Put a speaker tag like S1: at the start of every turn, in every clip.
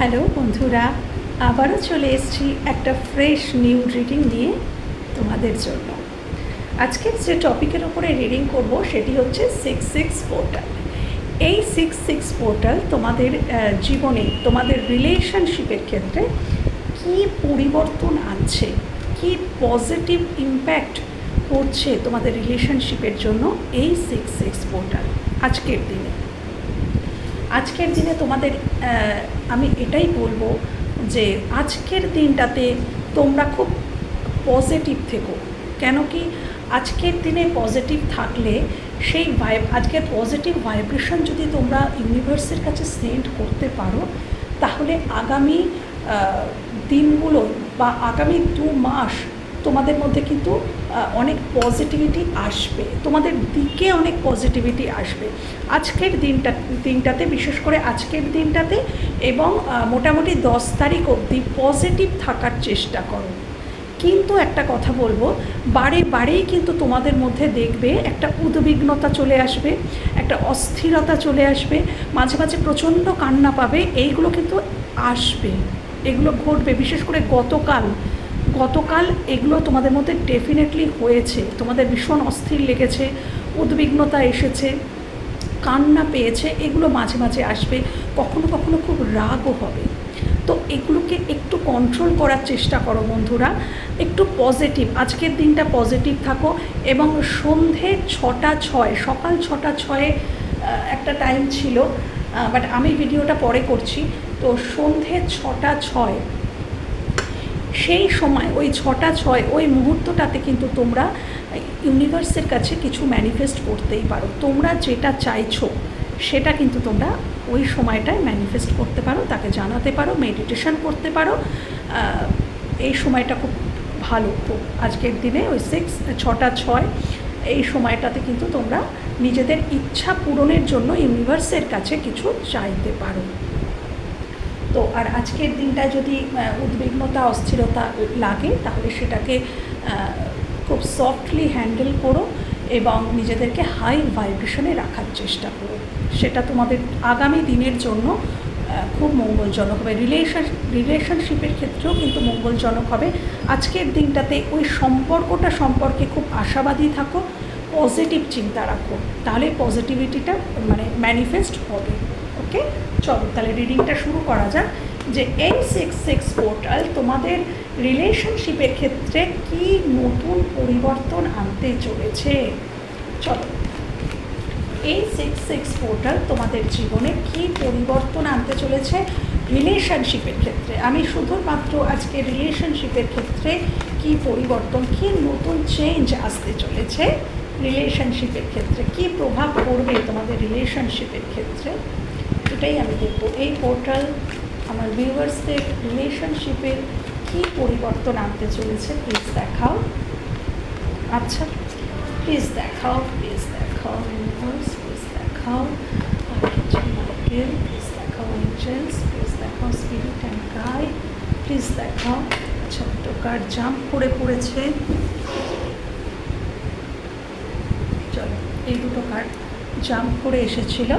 S1: Hello বন্ধুরা, আবারও চলে এসেছি একটা ফ্রেশ নিউ রিডিং নিয়ে তোমাদের জন্য। আজকের যে টপিকের ওপরে রিডিং করব সেটি হচ্ছে সিক্স সিক্স পোর্টাল এই সিক্স সিক্স পোর্টাল তোমাদের জীবনে, তোমাদের রিলেশনশিপের ক্ষেত্রে কি পরিবর্তন আনছে, কি পজিটিভ ইম্প্যাক্ট করছে তোমাদের রিলেশনশিপের জন্য এই সিক্স সিক্স পোর্টাল আজকের দিনে? আজকের দিনে তোমাদের আমি এটাই বলব যে আজকের দিনটাতে তোমরা খুব পজিটিভ থেকো। কেন কি আজকের দিনে পজিটিভ থাকলে সেই ভাইব আজকের পজিটিভ ভাইব্রেশন যদি তোমরা ইউনিভার্সের কাছে সেন্ড করতে পারো, তাহলে আগামী দিনগুলো বা আগামী দু মাস তোমাদের মধ্যে কিন্তু অনেক পজিটিভিটি আসবে। তোমাদের দিকে অনেক পজিটিভিটি আসবে। আজকের দিনটা, দিনটাতে, বিশেষ করে আজকের দিনটাতে এবং মোটামুটি দশ তারিখ অবধি পজিটিভ থাকার চেষ্টা করো। কিন্তু একটা কথা বলব, বারে বারেই কিন্তু তোমাদের মধ্যে দেখবে একটা উদ্বিগ্নতা চলে আসবে, একটা অস্থিরতা চলে আসবে, মাঝে মাঝে প্রচণ্ড কান্না পাবে, এইগুলো কিন্তু আসবে, এগুলো ঘটবে। বিশেষ করে গতকাল গতকাল এগুলো তোমাদের মধ্যে ডেফিনেটলি হয়েছে। তোমাদের ভীষণ অস্থির লেগেছে, উদ্বিগ্নতা এসেছে, কান্না পেয়েছে, এগুলো মাঝে মাঝে আসবে, কখনো কখনো খুব রাগও হবে। তো এগুলোকে একটু কন্ট্রোল করার চেষ্টা করো বন্ধুরা, একটু পজিটিভ আজকের দিনটা পজিটিভ থাকো এবং সন্ধে ছটা ছয়, সকাল ছটা ছয়ে একটা টাইম ছিল বাট আমি ভিডিওটা পরে করছি। তো সন্ধে ছটা ছয় সেই সময়, ওই ছটা ছয়, ওই মুহূর্তটাতে কিন্তু তোমরা ইউনিভার্সের কাছে কিছু ম্যানিফেস্ট করতেই পারো। তোমরা যেটা চাইছো, সেটা কিন্তু তোমরা ওই সময়টায় ম্যানিফেস্ট করতে পারো, তাকে জানাতে পারো মেডিটেশন করতে পারো। এই সময়টা খুব ভালো। খুব আজকের দিনে ওই সিক্স ছটা ছয়, এই সময়টাতে কিন্তু তোমরা নিজেদের ইচ্ছা পূরণের জন্য ইউনিভার্সের কাছে কিছু চাইতে পারো। তো আর আজকের দিনটা যদি উদ্বিগ্নতা, অস্থিরতা লাগে, তাহলে সেটাকে খুব সফটলি হ্যান্ডেল করো এবং নিজেদেরকে হাই ভাইব্রেশনে রাখার চেষ্টা করো। সেটা তোমাদের আগামী দিনের জন্য খুব মঙ্গলজনক হবে। রিলেশন রিলেশনশিপের ক্ষেত্রেও কিন্তু মঙ্গলজনক হবে। আজকের দিনটাতে ওই সম্পর্কটা সম্পর্কে খুব আশাবাদী থাকো পজিটিভ চিন্তা রাখো। তাহলে পজিটিভিটিটা মানে ম্যানিফেস্ট হবে। ওকে চলো, তাহলে রিডিংটা শুরু করা যাক, যে এই সিক্স সিক্স পোর্টাল তোমাদের রিলেশনশিপের ক্ষেত্রে কি নতুন পরিবর্তন আনতে চলেছে? চলো এই সিক্স সিক্স পোর্টাল তোমাদের জীবনে কি পরিবর্তন আনতে চলেছে রিলেশনশিপের ক্ষেত্রে? আমি শুধুমাত্র আজকে রিলেশনশিপের ক্ষেত্রে কি পরিবর্তন, কি নতুন চেঞ্জ আসতে চলেছে রিলেশনশিপের ক্ষেত্রে? কি প্রভাব পড়বে তোমাদের রিলেশনশিপের ক্ষেত্রে? এটাই আমি দেখব এই পোর্টাল আমার ভিউয়ার্সদের রিলেশনশিপের কি পরিবর্তন আনতে চলেছে প্লিজ দেখাও। আচ্ছা প্লিজ দেখাও প্লিজ দেখাও ইউনিভার্স প্লিজ দেখাও প্লিজ দেখাও এঞ্জেলস প্লিজ দেখাও স্পিরিট অ্যান্ড গাইড প্লিজ দেখাও। দুটো কার্ড জাম্প করে পড়েছে। চলো, এই দুটো কার্ড জাম্প করে এসেছিল।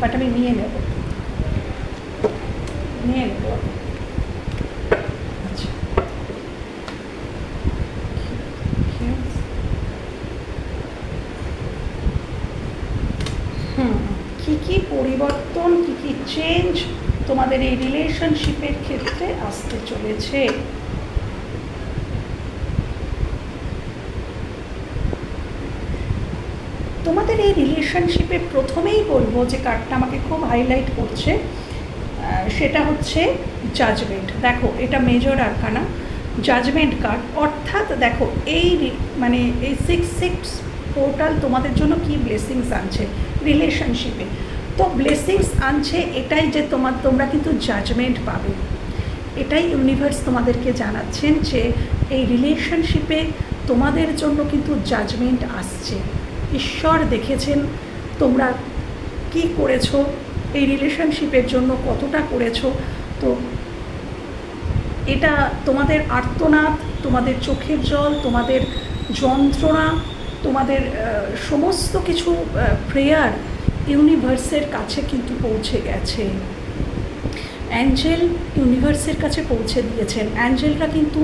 S1: বাট আমি নিয়ে নেব নিয়ে নেব কী কী পরিবর্তন, কী কী চেঞ্জ তোমাদের এই রিলেশনশিপের ক্ষেত্রে আসতে চলেছে তোমাদের এই রিলেশনশিপে প্রথমেই বলব যে কার্ডটা আমাকে খুব হাইলাইট করছে সেটা হচ্ছে জাজমেন্ট দেখো, এটা মেজর আরকানা জাজমেন্ট কার্ড অর্থাৎ দেখো, এই মানে এই সিক্স সিক্স পোর্টাল তোমাদের জন্য কি ব্লেসিংস আনছে? রিলেশনশিপে তো ব্লেসিংস আনছে এটাই যে তোমার, তোমরা কিন্তু জাজমেন্ট পাবে। এটাই ইউনিভার্স তোমাদেরকে জানাচ্ছেন যে এই রিলেশনশিপে তোমাদের জন্য কিন্তু জাজমেন্ট আসছে। ঈশ্বর দেখেছেন, তোমরা কি করেছ? এই রিলেশনশিপের জন্য কতটা করেছ? তো এটা তোমাদের আর্তনাদ, তোমাদের চোখের জল, তোমাদের যন্ত্রণা, তোমাদের সমস্ত কিছু প্রেয়ার ইউনিভার্সের কাছে কিন্তু পৌঁছে গেছে। অ্যাঞ্জেল ইউনিভার্সের কাছে পৌঁছে দিয়েছেন। অ্যাঞ্জেলরা কিন্তু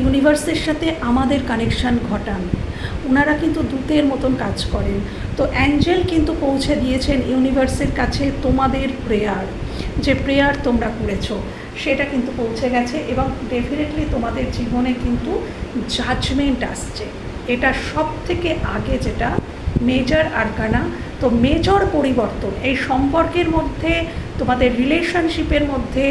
S1: ইউনিভার্সের সাথে আমাদের কানেকশান ঘটান। ওনারা কিন্তু দূতের মতন কাজ করেন। তো অ্যাঞ্জেল কিন্তু পৌঁছে দিয়েছেন ইউনিভার্সের কাছে তোমাদের প্রেয়ার, যে প্রেয়ার তোমরা করেছ, সেটা কিন্তু পৌঁছে গেছে এবং ডেফিনেটলি তোমাদের জীবনে কিন্তু জাজমেন্ট আসছে। এটা সব থেকে আগে যেটা মেজর আরকানা তো মেজর পরিবর্তন, এই সম্পর্কের মধ্যে, তোমাদের রিলেশনশিপের মধ্যে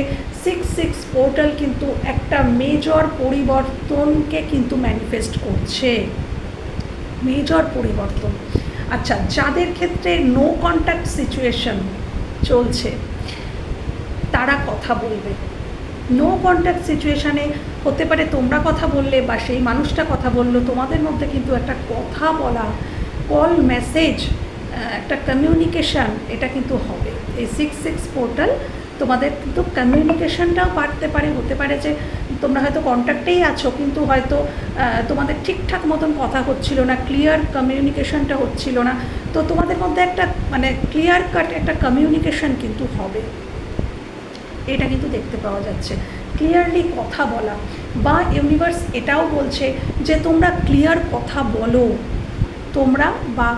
S1: সিক্স সিক্স পোর্টাল কিন্তু একটা মেজর পরিবর্তনকে কিন্তু ম্যানিফেস্ট করছে। মেজর পরিবর্তন। আচ্ছা যাদের ক্ষেত্রে নো কন্ট্যাক্ট সিচুয়েশন চলছে, তারা কথা বলবে। নো কন্ট্যাক্ট সিচুয়েশানে হতে পারে তোমরা কথা বললে বা সেই মানুষটা কথা বলল, তোমাদের মধ্যে কিন্তু একটা কথা বলা কল মেসেজ একটা কমিউনিকেশান এটা কিন্তু হবে। এই সিক্স সিক্স পোর্টাল তোমাদের কিন্তু কমিউনিকেশানটাও বাড়তে পারে, হতে পারে যে তোমরা হয়তো কন্ট্যাক্টেই আছো, কিন্তু হয়তো তোমাদের ঠিকঠাক মতন কথা হচ্ছিল না ক্লিয়ার কমিউনিকেশানটা হচ্ছিল না। তো তোমাদের মধ্যে একটা মানে ক্লিয়ার কাট একটা কমিউনিকেশান কিন্তু হবে। এটা কিন্তু দেখতে পাওয়া যাচ্ছে। ক্লিয়ারলি কথা বলা। বা ইউনিভার্স এটাও বলছে যে, তোমরা ক্লিয়ার কথা বলো। তোমরা বা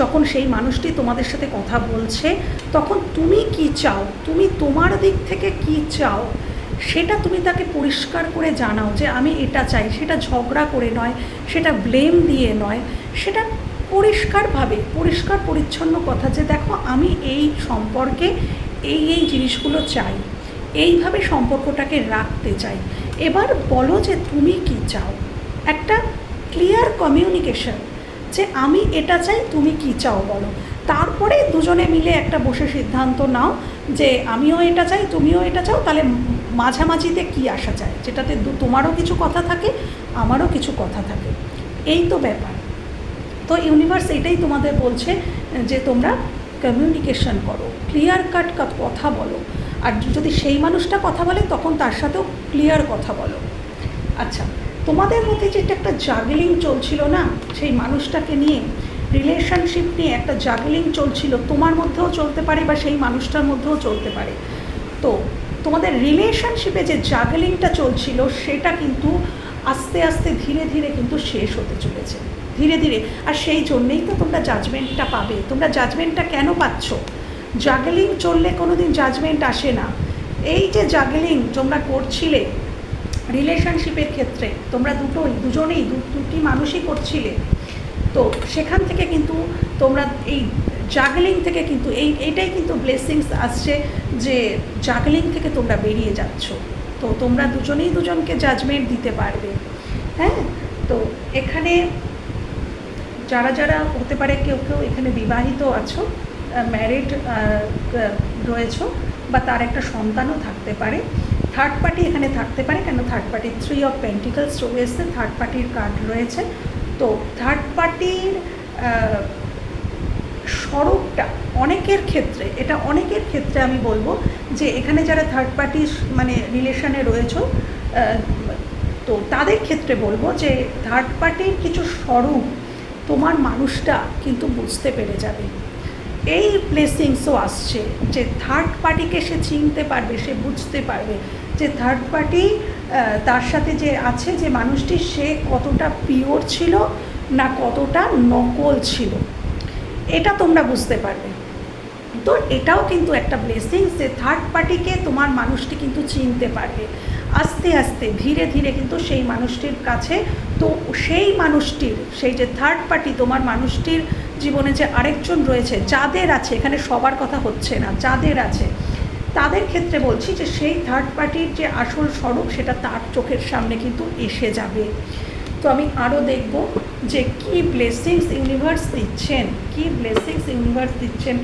S1: যখন সেই মানুষটি তোমাদের সাথে কথা বলছে, তখন তুমি কি চাও? তুমি তোমার দিক থেকে কি চাও? সেটা তুমি তাকে পরিষ্কার করে জানাও যে আমি এটা চাই, সেটা ঝগড়া করে নয়, সেটা ব্লেম দিয়ে নয়, সেটা পরিষ্কারভাবে, পরিষ্কার পরিচ্ছন্ন কথা যে দেখো আমি এই সম্পর্কে এই এই জিনিসগুলো চাই, এইভাবে সম্পর্কটাকে রাখতে চাই। এবার বলো যে তুমি কি চাও? একটা ক্লিয়ার কমিউনিকেশন যে আমি এটা চাই, তুমি কি চাও বলো। তারপরে দুজনে মিলে একটা বসে সিদ্ধান্ত নাও যে আমিও এটা চাই, তুমিও এটা চাও, তাহলে মাঝামাঝিতে কি আসা যায়? যেটাতে তোমারও কিছু কথা থাকে, আমারও কিছু কথা থাকে। এই তো ব্যাপার। তো ইউনিভার্স এটাই তোমাদের বলছে, যে তোমরা কমিউনিকেশন করো ক্লিয়ার কাট কথা বলো। আর যদি সেই মানুষটা কথা বলে, তখন তার সাথেও ক্লিয়ার কথা বলো। আচ্ছা তোমাদের মধ্যে যেটা একটা জাগলিং চলছিল না, সেই মানুষটাকে নিয়ে রিলেশনশিপ নিয়ে একটা জাগলিং চলছিল, তোমার মধ্যেও চলতে পারে বা সেই মানুষটার মধ্যেও চলতে পারে। তো তোমাদের রিলেশনশিপে যে জাগলিংটা চলছিল, সেটা কিন্তু আস্তে আস্তে ধীরে ধীরে কিন্তু শেষ হতে চলেছে। ধীরে ধীরে। আর সেই জন্যেই তো তোমরা জাজমেন্টটা পাবে। তোমরা জাজমেন্টটা কেন পাচ্ছ? জাগলিং চললে কোনো দিন জাজমেন্ট আসে না। এই যে জাগলিং তোমরা করছিলে রিলেশনশিপের ক্ষেত্রে, তোমরা দুটোই দুজনেই দুটি মানুষই করছিলে, তো সেখান থেকে কিন্তু তোমরা এই জাগলিং থেকে কিন্তু এই, এইটাই কিন্তু ব্লেসিংস আসছে যে জাগলিং থেকে তোমরা বেরিয়ে যাচ্ছ। তো তোমরা দুজনেই দুজনকে জাজমেন্ট দিতে পারবে। হ্যাঁ? তো এখানে যারা যারা হতে পারে কেউ কেউ এখানে বিবাহিত আছো ম্যারিড রয়েছ বা তার একটা সন্তানও থাকতে পারে। থার্ড পার্টি এখানে থাকতে পারে কেন? Third party three of pentacles এসছে থার্ড পার্টির কার্ড রয়েছে। তো থার্ড পার্টির স্বরূপটা অনেকের ক্ষেত্রে, এটা অনেকের ক্ষেত্রে আমি বলব যে এখানে যারা থার্ড পার্টি মানে রিলেশনে রয়েছ তো তাদের ক্ষেত্রে বলব যে থার্ড পার্টির কিছু স্বরূপ তোমার মানুষটা কিন্তু বুঝতে পেরে যাবে। এই প্লেসিংসও আসছে যে থার্ড পার্টিকে সে চিনতে পারবে, সে বুঝতে পারবে যে থার্ড পার্টি তার সাথে যে আছে যে মানুষটি, সে কতটা পিওর ছিল না কতটা নকল ছিল। এটা তোমরা বুঝতে পারবে। তো এটাও কিন্তু একটা ব্লেসিং যে থার্ড পার্টিকে তোমার মানুষটি কিন্তু চিনতে পারবে। আস্তে আস্তে, ধীরে ধীরে কিন্তু সেই মানুষটির কাছে তো সেই মানুষটির, সেই যে থার্ড পার্টি তোমার মানুষটির জীবনে যে আরেকজন রয়েছে, যাদের আছে, এখানে সবার কথা হচ্ছে না, যাদের আছে, তাদের ক্ষেত্রে বলছি যে সেই থার্ড পার্টির যে আসল স্বরূপ, সেটা তার চোখের সামনে কিন্তু এসে যাবে। তো আমি আরও দেখব যে কি ব্লেসিংস ইউনিভার্স দিচ্ছেন, কি ব্লেসিংস ইউনিভার্স দিচ্ছেন।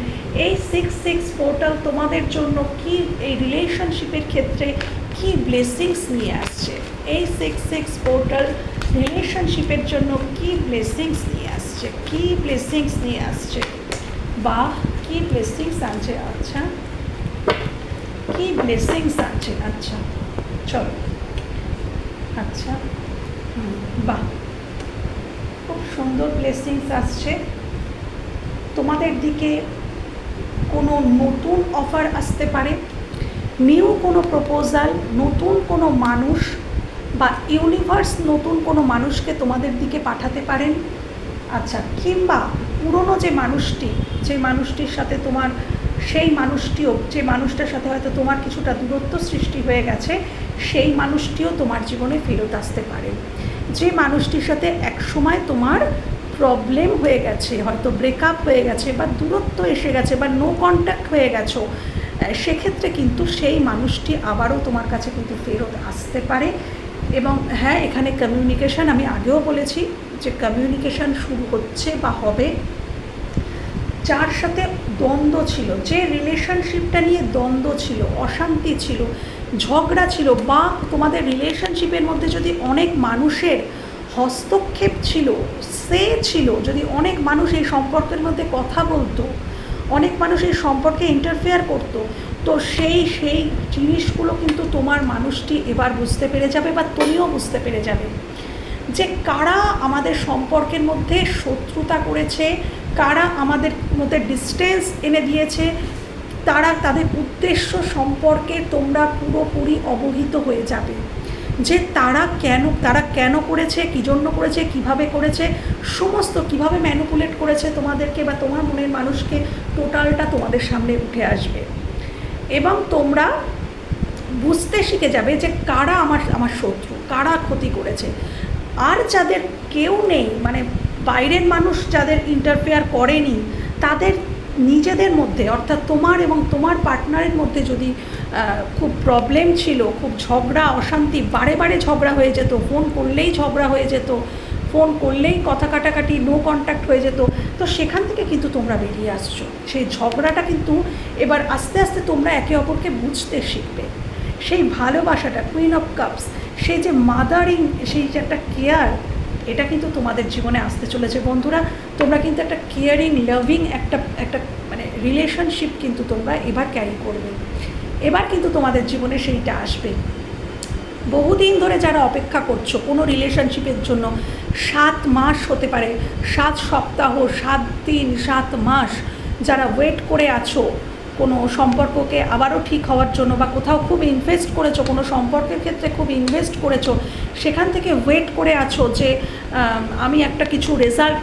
S1: এই সিক্স সিক্স পোর্টাল তোমাদের জন্য কি, এই রিলেশনশিপের ক্ষেত্রে কি ব্লেসিংস নিয়ে আসছে? এই সিক্স সিক্স পোর্টাল রিলেশনশিপের জন্য কি ব্লেসিংস নিয়ে আসছে? কি ব্লেসিংস নিয়ে আসছে? বা কি ব্লেসিংস আনছে আচ্ছা। কি ব্লেসিংস আছে আচ্ছা। চলো। আচ্ছা। বাহ। খুব সুন্দর ব্লেসিংস আসছে। তোমাদের দিকে কোনো নতুন অফার আসতে পারে? নিউ কোনো প্রপোজাল নতুন কোনো মানুষ বা ইউনিভার্স নতুন কোনো মানুষকে তোমাদের দিকে পাঠাতে পারেন? আচ্ছা কিংবা পুরনো যে মানুষটি, যে মানুষটির সাথে তোমার, সেই মানুষটিও, যে মানুষটার সাথে হয়তো তোমার কিছুটা দূরত্ব সৃষ্টি হয়ে গেছে, সেই মানুষটিও তোমার জীবনে ফেরত আসতে পারে। যে মানুষটির সাথে এক সময় তোমার প্রবলেম হয়ে গেছে, হয়তো ব্রেকআপ হয়ে গেছে বা দূরত্ব এসে গেছে বা নো কন্ট্যাক্ট হয়ে গেছো সেক্ষেত্রে কিন্তু সেই মানুষটি আবারও তোমার কাছে কিন্তু ফেরত আসতে পারে। এবং হ্যাঁ এখানে কমিউনিকেশান আমি আগেও বলেছি যে কমিউনিকেশান শুরু হচ্ছে বা হবে। যার সাথে দ্বন্দ্ব ছিল, যে রিলেশনশিপটা নিয়ে দ্বন্দ্ব ছিল, অশান্তি ছিল ঝগড়া ছিল বা তোমাদের রিলেশনশিপের মধ্যে যদি অনেক মানুষের হস্তক্ষেপ ছিল, সে ছিল, যদি অনেক মানুষ এই সম্পর্কের মধ্যে কথা বলতো, অনেক মানুষ এই সম্পর্কে ইন্টারফেয়ার করতো, তো সেই সেই জিনিসগুলো কিন্তু তোমার মানুষটি এবার বুঝতে পেরে যাবে বা তুমিও বুঝতে পেরে যাবে যে কারা আমাদের সম্পর্কের মধ্যে শত্রুতা করেছে, কারা আমাদের মধ্যে ডিস্টেন্স এনে দিয়েছে তারা তাদের উদ্দেশ্য সম্পর্কে তোমরা পুরোপুরি অবহিত হয়ে যাবে। যে তারা কেন তারা কেন করেছে, কী জন্য করেছে, কীভাবে করেছে, সমস্ত কীভাবে ম্যানুপুলেট করেছে তোমাদেরকে বা তোমার মনের মানুষকে টোটালটা তোমাদের সামনে উঠে আসবে। এবং তোমরা বুঝতে শিখে যাবে যে কারা আমার আমার শত্রু, কারা ক্ষতি করেছে। আর যাদের কেউ নেই মানে বাইরের মানুষ যাদের ইন্টারফেয়ার করেনি, তাদের নিজেদের মধ্যে, অর্থাৎ তোমার এবং তোমার পার্টনারের মধ্যে যদি খুব প্রবলেম ছিল, খুব ঝগড়া, অশান্তি, বারে বারে ঝগড়া হয়ে যেত ফোন করলেই ঝগড়া হয়ে যেত ফোন করলেই কথা কাটাকাটি নো কন্ট্যাক্ট হয়ে যেত, তো সেখান থেকে কিন্তু তোমরা বেরিয়ে আসছো। সেই ঝগড়াটা কিন্তু এবার আস্তে আস্তে তোমরা একে অপরকে বুঝতে শিখবে। সেই ভালোবাসাটা কুইন অফ কাপস সেই যে মাদারিং সেই যে একটা কেয়ার এটা কিন্তু তোমাদের জীবনে আসতে চলেছে। বন্ধুরা, তোমরা কিন্তু একটা কেয়ারিং লাভিং একটা একটা মানে রিলেশনশিপ কিন্তু তোমরা এবার ক্যারি করবে। এবার কিন্তু তোমাদের জীবনে সেইটা আসবে। বহুদিন ধরে যারা অপেক্ষা করছ কোনো রিলেশনশিপের জন্য, সাত মাস হতে পারে, সাত সপ্তাহ, সাত দিন, সাত মাস যারা ওয়েট করে আছো, কোনো সম্পর্ককে আবারও ঠিক হওয়ার জন্য বা কোথাও খুব ইনভেস্ট করেছ, কোনো সম্পর্কের ক্ষেত্রে খুব ইনভেস্ট করেছ সেখান থেকে ওয়েট করে আছো যে, আমি একটা কিছু রেজাল্ট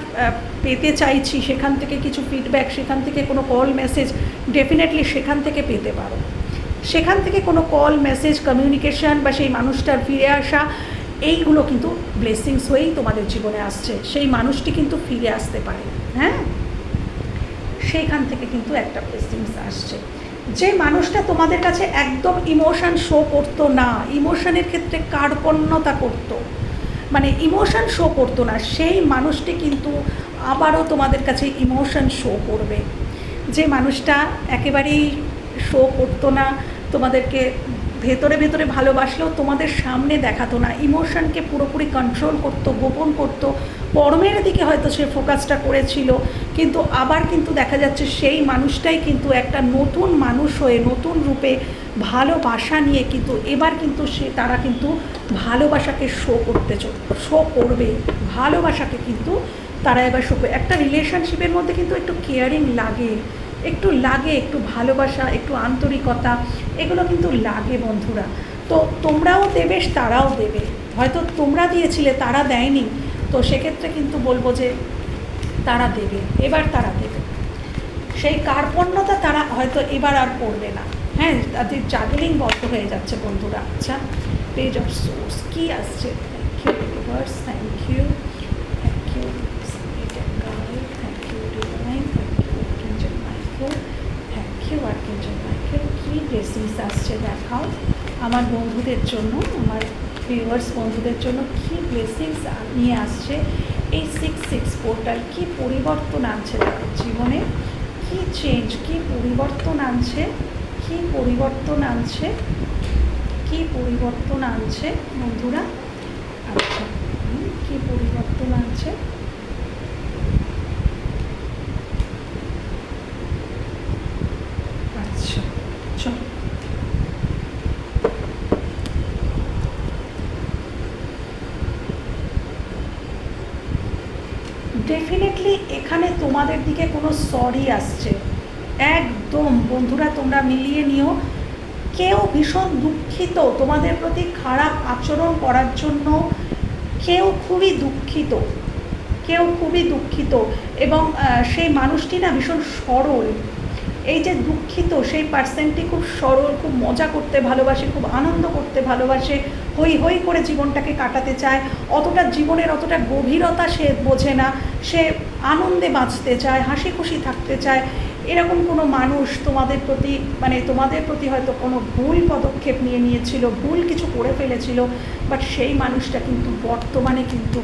S1: পেতে চাইছি, সেখান থেকে কিছু ফিডব্যাক সেখান থেকে কোনো কল মেসেজ ডেফিনেটলি সেখান থেকে পেতে পারো। সেখান থেকে কোনো কল মেসেজ কমিউনিকেশান বা সেই মানুষটার ফিরে আসা, এইগুলো কিন্তু ব্লেসিংস হয়েই তোমাদের জীবনে আসছে। সেই মানুষটি কিন্তু ফিরে আসতে পারে। হ্যাঁ? সেইখান থেকে কিন্তু একটা ব্লেসিংস আসছে। যে মানুষটা তোমাদের কাছে একদম ইমোশান শো করতো না ইমোশনের ক্ষেত্রে কার্পণ্যতা করতো মানে ইমোশন শো করতো না, সেই মানুষটি কিন্তু আবারও তোমাদের কাছে ইমোশন শো করবে। যে মানুষটা একেবারেই শো করতো না, তোমাদেরকে ভেতরে ভেতরে ভালোবাসলেও তোমাদের সামনে দেখাতো না ইমোশনকে পুরোপুরি কন্ট্রোল করতো, গোপন করতো কর্মের দিকে হয়তো সে ফোকাসটা করেছিল, কিন্তু আবার কিন্তু দেখা যাচ্ছে সেই মানুষটাই কিন্তু একটা নতুন মানুষ হয়ে, নতুন রূপে ভালোবাসা নিয়ে কিন্তু এবার কিন্তু সে, তারা কিন্তু ভালোবাসাকে শো করতে শো করবে। ভালোবাসাকে কিন্তু তারা এবার শো একটা রিলেশনশিপের মধ্যে কিন্তু একটু কেয়ারিং লাগে, একটু লাগে একটু ভালোবাসা একটু আন্তরিকতা, এগুলো কিন্তু লাগে বন্ধুরা। তো তোমরাও দেবে, তারাও দেবে। হয়তো তোমরা দিয়েছিলে, তারা দেয়নি। তো সেক্ষেত্রে কিন্তু বলব যে তারা দেবে, এবার তারা দেবে। সেই কার্পণ্যতা তারা হয়তো এবার আর করবে না। হ্যাঁ তাদের জাগলিং বন্ধ হয়ে যাচ্ছে বন্ধুরা। আচ্ছা পেজ অফ সোর্স কী আসছে? Thank you universe thank you thank you thank you divine thank you কিঞ্জন Michael thank you আর কিঞ্জন মাইকেল কী ব্লেসিংস আসছে দেখাও আমার বন্ধুদের জন্য, আমার ভিউয়ার্স বন্ধুদের জন্য কী ব্লেসিংস নিয়ে আসছে? এই সিক্স সিক্স পোর্টাল কী পরিবর্তন আনছে তাদের জীবনে? কী চেঞ্জ কী পরিবর্তন আনছে? কী পরিবর্তন আনছে? কী পরিবর্তন আনছে? বন্ধুরা আচ্ছা কী পরিবর্তন আনছে আচ্ছা চলো ডেফিনেটলি এখানে তোমাদের দিকে কোনো সরি আসছে। একদম বন্ধুরা, তোমরা মিলিয়ে নিও। কেউ ভীষণ দুঃখিত তোমাদের প্রতি খারাপ আচরণ করার জন্য। কেউ খুবই দুঃখিত, কেউ খুবই দুঃখিত এবং সেই মানুষটি না ভীষণ সরল। এই যে দুঃখিত, সেই পার্সনটি খুব সরল, খুব মজা করতে ভালোবাসে, খুব আনন্দ করতে ভালোবাসে। হই হই করে জীবনটাকে কাটাতে চায়, অতটা জীবনের অতটা গভীরতা সে বোঝে না, সে আনন্দে বাঁচতে চায়, হাসি খুশি থাকতে চায়। এরকম কোনো মানুষ তোমাদের প্রতি মানে তোমাদের প্রতি হয়তো কোনো ভুল পদক্ষেপ নিয়ে নিয়েছিল, ভুল কিছু করে ফেলেছিল বাট সেই মানুষটা কিন্তু বর্তমানে কিন্তু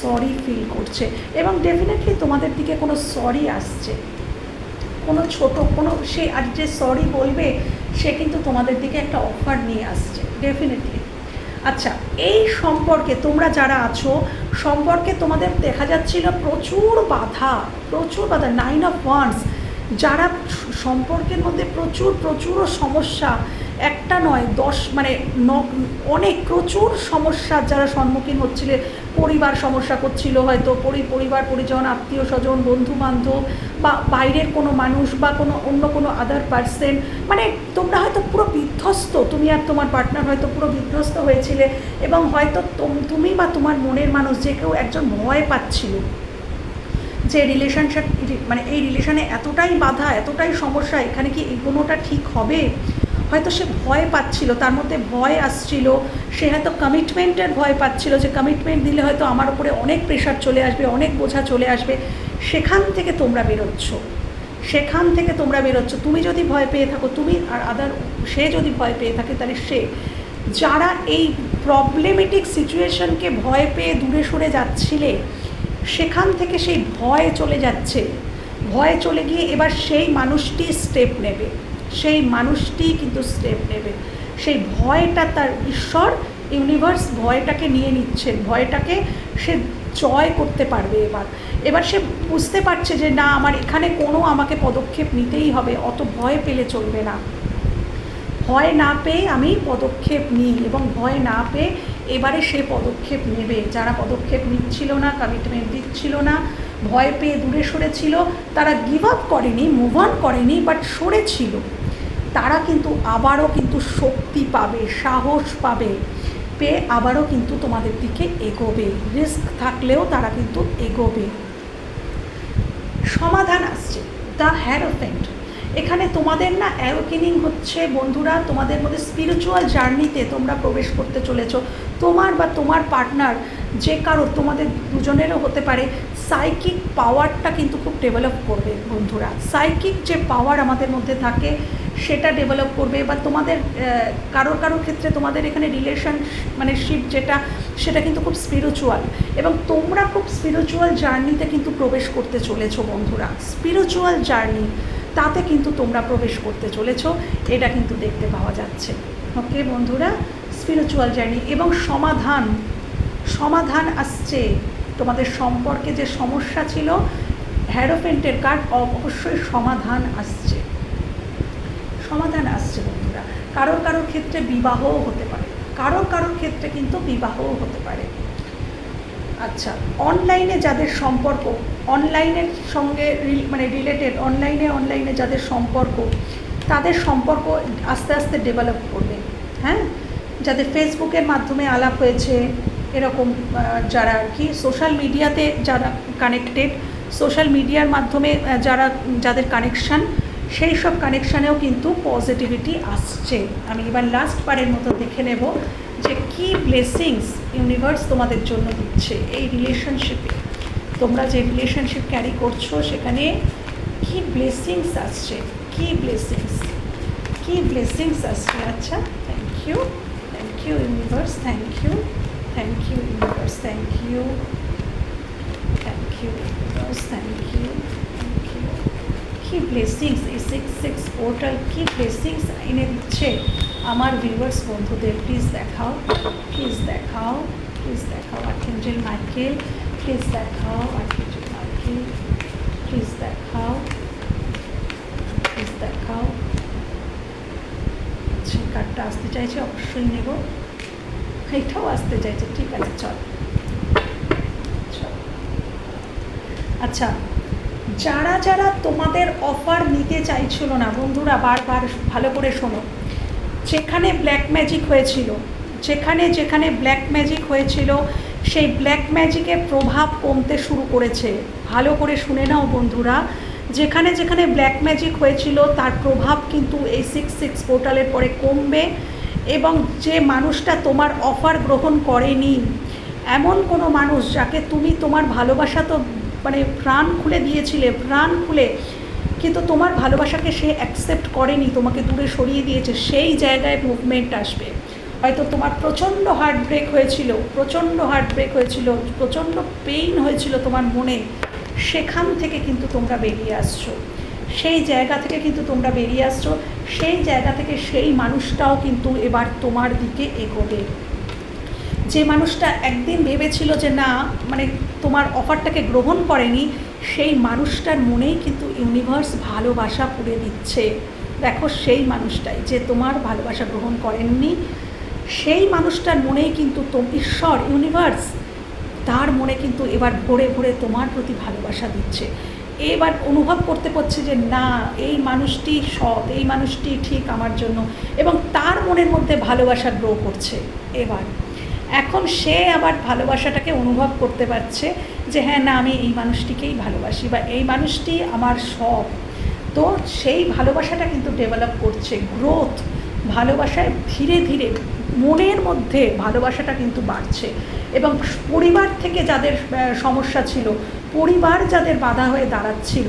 S1: সরি ফিল করছে। এবং ডেফিনেটলি তোমাদের দিকে কোনো সরি আসছে। কোনো ছোট, কোনো, সে আর যে সরি বলবে, সে কিন্তু তোমাদের দিকে একটা অফার নিয়ে আসছে ডেফিনেটলি আচ্ছা এই সম্পর্কে তোমরা যারা আছো, সম্পর্কে তোমাদের দেখা যাচ্ছিল প্রচুর বাধা প্রচুর বাধা নাইন অফ ওয়ান্স যারা সম্পর্কের মধ্যে প্রচুর প্রচুর সমস্যা একটা নয়, দশ মানে অনেক প্রচুর সমস্যার যারা সম্মুখীন হচ্ছিলে, পরিবার সমস্যা করছিল হয়তো, পরি, পরিবার, পরিজন, আত্মীয় স্বজন বন্ধু বান্ধব বা বাইরের কোনো মানুষ বা কোনো অন্য কোনো আদার পার্সন মানে তোমরা হয়তো পুরো বিধ্বস্ত, তুমি আর তোমার পার্টনার হয়তো পুরো বিধ্বস্ত হয়েছিলে এবং হয়তো তুমি বা তোমার মনের মানুষ যে কেউ একজন ভয় পাচ্ছিল যে রিলেশনশিপ মানে এই রিলেশনে এতটাই বাধা, এতটাই সমস্যা, এখানে কি এগোনোটা ঠিক হবে? হয়তো সে ভয় পাচ্ছিল, তার মধ্যে ভয় আসছিল, সে হয়তো কমিটমেন্টের ভয় পাচ্ছিল যে কমিটমেন্ট দিলে হয়তো আমার উপরে অনেক প্রেশার চলে আসবে, অনেক বোঝা চলে আসবে। সেখান থেকে তোমরা বেরোচ্ছ। সেখান থেকে তোমরা বেরোচ্ছ। তুমি যদি ভয় পেয়ে থাকো, তুমি আর আদার সে যদি ভয় পেয়ে থাকে, তাহলে সে, যারা এই প্রবলেমেটিক সিচুয়েশনকে ভয় পেয়ে দূরে সরে যাচ্ছিলে, সেখান থেকে সেই ভয় চলে যাচ্ছে। ভয় চলে গিয়ে এবার সেই মানুষটি স্টেপ নেবে। সেই মানুষটি কিন্তু স্টেপ নেবে। সেই ভয়টা তার ঈশ্বর ইউনিভার্স ভয়টাকে নিয়ে নিচ্ছে ভয়টাকে সে জয় করতে পারবে এবার। এবার সে বুঝতে পারছে যে, না, আমার এখানে কোনো আমাকে পদক্ষেপ নিতেই হবে। অত ভয় পেলে চলবে না। ভয় না পেয়ে আমি পদক্ষেপ নিই এবং ভয় না পেয়ে এবারে সে পদক্ষেপ নেবে। যারা পদক্ষেপ নিচ্ছিল না কমিটমেন্ট দিচ্ছিল না, ভয় পেয়ে দূরে সরেছিল তারা গিভ আপ করেনি মুভ অন করেনি বাট সরেছিল তারা কিন্তু আবারও কিন্তু শক্তি পাবে, সাহস পাবে। পেয়ে আবারও কিন্তু তোমাদের দিকে এগোবে। রিস্ক থাকলেও তারা কিন্তু এগোবে। সমাধান আসছে। দ্য হ্যারোফেন্ট এখানে তোমাদের না অ্যাওকেনিং হচ্ছে, বন্ধুরা, তোমাদের মধ্যে স্পিরিচুয়াল জার্নিতে তোমরা প্রবেশ করতে চলেছো। তোমার বা তোমার পার্টনার যে কারও, তোমাদের দুজনেরও হতে পারে। সাইকিক পাওয়ারটা কিন্তু খুব ডেভেলপ করবে, বন্ধুরা। সাইকিক যে পাওয়ার আমাদের মধ্যে থাকে সেটা ডেভেলপ করবে বা তোমাদের কারোর কারোর ক্ষেত্রে তোমাদের এখানে রিলেশন মানে শিপ যেটা, সেটা কিন্তু খুব স্পিরিচুয়াল এবং তোমরা খুব স্পিরিচুয়াল জার্নিতে কিন্তু প্রবেশ করতে চলেছো বন্ধুরা। স্পিরিচুয়াল জার্নি তাতে কিন্তু তোমরা প্রবেশ করতে চলেছো। এটা কিন্তু দেখতে পাওয়া যাচ্ছে। ওকে বন্ধুরা? স্পিরিচুয়াল জার্নি এবং সমাধান সমাধান আসছে। তোমাদের সম্পর্কে যে সমস্যা ছিল হ্যারোপেন্টের কার্ড অবশ্যই সমাধান আসছে। সমাধান আসছে বন্ধুরা। কারোর কারোর ক্ষেত্রে বিবাহও হতে পারে। কারোর কারোর ক্ষেত্রে কিন্তু বিবাহও হতে পারে। আচ্ছা অনলাইনে যাদের সম্পর্ক অনলাইনের সঙ্গে মানে রিলেটেড অনলাইনে অনলাইনে যাদের সম্পর্ক, তাদের সম্পর্ক আস্তে আস্তে ডেভেলপ করবে। হ্যাঁ? যাদের ফেসবুকের মাধ্যমে আলাপ হয়েছে, এরকম যারা আর কি সোশ্যাল মিডিয়াতে যারা কানেক্টেড সোশ্যাল মিডিয়ার মাধ্যমে যারা, যাদের কানেকশান সেই সব কানেকশানেও কিন্তু পজিটিভিটি আসছে। আমি এবার লাস্ট বারের মতো দেখে নেব যে কি ব্লেসিংস ইউনিভার্স তোমাদের জন্য দিচ্ছে এই রিলেশনশিপে তোমরা যে রিলেশনশিপ ক্যারি করছ, সেখানে কি ব্লেসিংস আসছে? কি ব্লেসিংস কি ব্লেসিংস আসছে? আচ্ছা thank you thank you universe thank you thank you universe thank you thank you universe thank you thank you কি ব্লেসিংস এই সিক্স সিক্স পোর্টাল কি ব্লেসিংস এনে দিচ্ছে আমার ভিউয়ার্স বন্ধুদের? প্লিজ দেখাও প্লিজ দেখাও প্লিজ দেখাও আর্থেঞ্জেল মাইকেল প্লিজ দেখাও আর্থেঞ্জেল মাইকেল প্লিজ দেখাও প্লিজ দেখাও। সেই কার্ডটা আসতে চাইছে, অবশ্যই নেব। এটাও আসতে চাইছে, ঠিক আছে চল। আচ্ছা যারা যারা তোমাদের অফার নিতে চাইছিল না, বন্ধুরা বারবার ভালো করে শোনো। যেখানে ব্ল্যাক ম্যাজিক হয়েছিল, যেখানে যেখানে ব্ল্যাক ম্যাজিক হয়েছিল, সেই ব্ল্যাক ম্যাজিকের প্রভাব কমতে শুরু করেছে। ভালো করে শুনে নাও, বন্ধুরা। যেখানে যেখানে ব্ল্যাক ম্যাজিক হয়েছিল, তার প্রভাব কিন্তু এই সিক্স সিক্স পোর্টালের পরে কমবে এবং যে মানুষটা তোমার অফার গ্রহণ করেনি, এমন কোনো মানুষ যাকে তুমি তোমার ভালোবাসা তো মানে প্রাণ খুলে দিয়েছিলে, প্রাণ খুলে। কিন্তু তোমার ভালোবাসাকে সে অ্যাকসেপ্ট করেনি, তোমাকে দূরে সরিয়ে দিয়েছে, সেই জায়গায় মুভমেন্ট আসবে। হয়তো তোমার প্রচণ্ড হার্ট ব্রেক হয়েছিল, প্রচণ্ড হার্ট ব্রেক হয়েছিল, প্রচণ্ড পেইন হয়েছিল তোমার মনে। সেখান থেকে কিন্তু তোমরা বেরিয়ে আসছো। সেই জায়গা থেকে কিন্তু তোমরা বেরিয়ে আসছো। সেই জায়গা থেকে সেই মানুষটাও কিন্তু এবার তোমার দিকে এগোবে। যে মানুষটা একদিন ভেবেছিল যে না মানে তোমার অফারটাকে গ্রহণ করেনি, সেই মানুষটার মনেই কিন্তু ইউনিভার্স ভালোবাসা পুড়ে দিচ্ছে। দেখো সেই মানুষটাই যে তোমার ভালোবাসা গ্রহণ করেননি। সেই মানুষটার মনেই কিন্তু ঈশ্বর, ইউনিভার্স, তার মনে কিন্তু এবার ভরে ভরে তোমার প্রতি ভালোবাসা দিচ্ছে। এবার অনুভব করতে পারছে যে না, এই মানুষটি সৎ, এই মানুষটি ঠিক আমার জন্য এবং তার মনের মধ্যে ভালোবাসা গ্রো করছে। এবার এখন সে আবার ভালোবাসাটাকে অনুভব করতে পারছে যে হ্যাঁ না, আমি এই মানুষটিকেই ভালোবাসি বা এই মানুষটি আমার সব তো সেই ভালোবাসাটা কিন্তু ডেভেলপ করছে। গ্রোথ ভালোবাসায় ধীরে ধীরে মনের মধ্যে ভালোবাসাটা কিন্তু বাড়ছে। এবং পরিবার থেকে যাদের সমস্যা ছিল, পরিবার যাদের বাধা হয়ে দাঁড়াচ্ছিল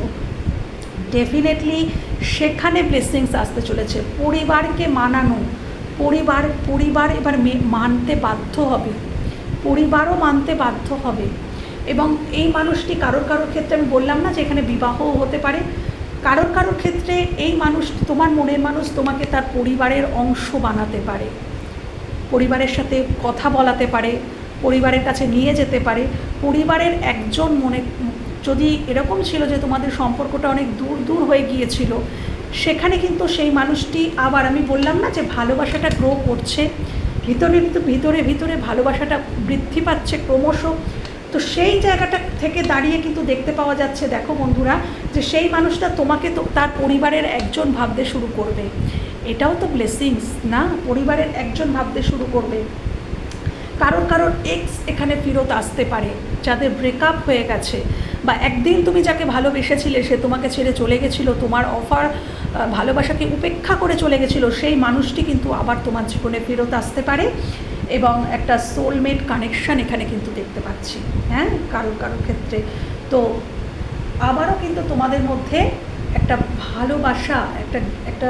S1: ডেফিনেটলি সেখানে ব্লেসিংস আসতে চলেছে। পরিবারকে মানানো পরিবার পরিবার এবার মানতে বাধ্য হবে। পরিবারও মানতে বাধ্য হবে। এবং এই মানুষটি কারোর কারোর ক্ষেত্রে আমি বললাম না যে এখানে বিবাহও হতে পারে। কারোর কারোর ক্ষেত্রে এই মানুষ, তোমার মনের মানুষ তোমাকে তার পরিবারের অংশ বানাতে পারে। পরিবারের সাথে কথা বলাতে পারে, পরিবারের কাছে নিয়ে যেতে পারে। পরিবারের একজন মনে, যদি এরকম ছিল যে তোমাদের সম্পর্কটা অনেক দূর দূর হয়ে গিয়েছিল সেখানে কিন্তু সেই মানুষটি আবার আমি বললাম না যে ভালোবাসাটা গ্রো করছে, ভিতরে ভিতরে ভিতরে ভিতরে ভালোবাসাটা বৃদ্ধি পাচ্ছে ক্রমশ। তো সেই জায়গাটা থেকে দাঁড়িয়ে কিন্তু দেখতে পাওয়া যাচ্ছে, দেখো বন্ধুরা, যে সেই মানুষটা তোমাকে তো তার পরিবারের একজন ভাবতে শুরু করবে। এটাও তো ব্লেসিংস না? পরিবারের একজন ভাবতে শুরু করবে। কারোর কারোর এক্স এখানে ফেরত আসতে পারে, যাদের ব্রেকআপ হয়ে গেছে, বা একদিন তুমি যাকে ভালোবেসেছিলে সে তোমাকে ছেড়ে চলে গেছিল, তোমার অফার ভালোবাসাকে উপেক্ষা করে চলে গেছিল, সেই মানুষটি কিন্তু আবার তোমার জীবনে ফেরত আসতে পারে এবং একটা সোলমেট কানেকশান এখানে কিন্তু দেখতে পাচ্ছি হ্যাঁ? কারোর কারোর ক্ষেত্রে। তো আবারও কিন্তু তোমাদের মধ্যে একটা ভালোবাসা, একটা একটা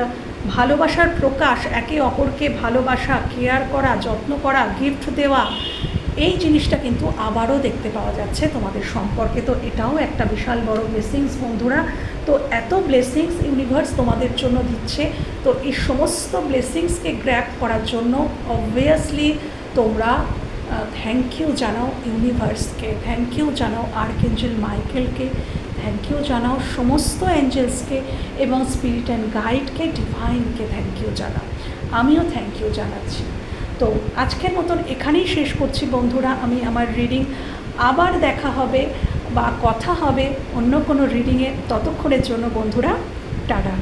S1: ভালোবাসার প্রকাশ, একে অপরকে ভালোবাসা কেয়ার করা, যত্ন করা গিফট দেওয়া এই জিনিসটা কিন্তু আবারও দেখতে পাওয়া যাচ্ছে তোমাদের সম্পর্কে। তো এটাও একটা বিশাল বড় ব্লেসিংস বন্ধুরা। তো এত ব্লেসিংস ইউনিভার্স তোমাদের জন্য দিচ্ছে। তো এই সমস্ত ব্লেসিংসকে গ্র্যাপ করার জন্য অবভিয়াসলি তোমরা থ্যাংক ইউ জানাও ইউনিভার্সকে থ্যাংক ইউ জানাও আর্কেঞ্জেল মাইকেলকে থ্যাংক ইউ জানাও সমস্ত অ্যাঞ্জেলসকে এবং স্পিরিট অ্যান্ড গাইডকে ডিভাইনকে থ্যাংক ইউ জানাও। আমিও থ্যাংক ইউ জানাচ্ছি। তো আজকের মতন এখানেই শেষ করছি বন্ধুরা। আমি আমার রিডিং আবার দেখা হবে বা কথা হবে অন্য কোনো রিডিংয়ে ততক্ষণের জন্য বন্ধুরা, টাটা।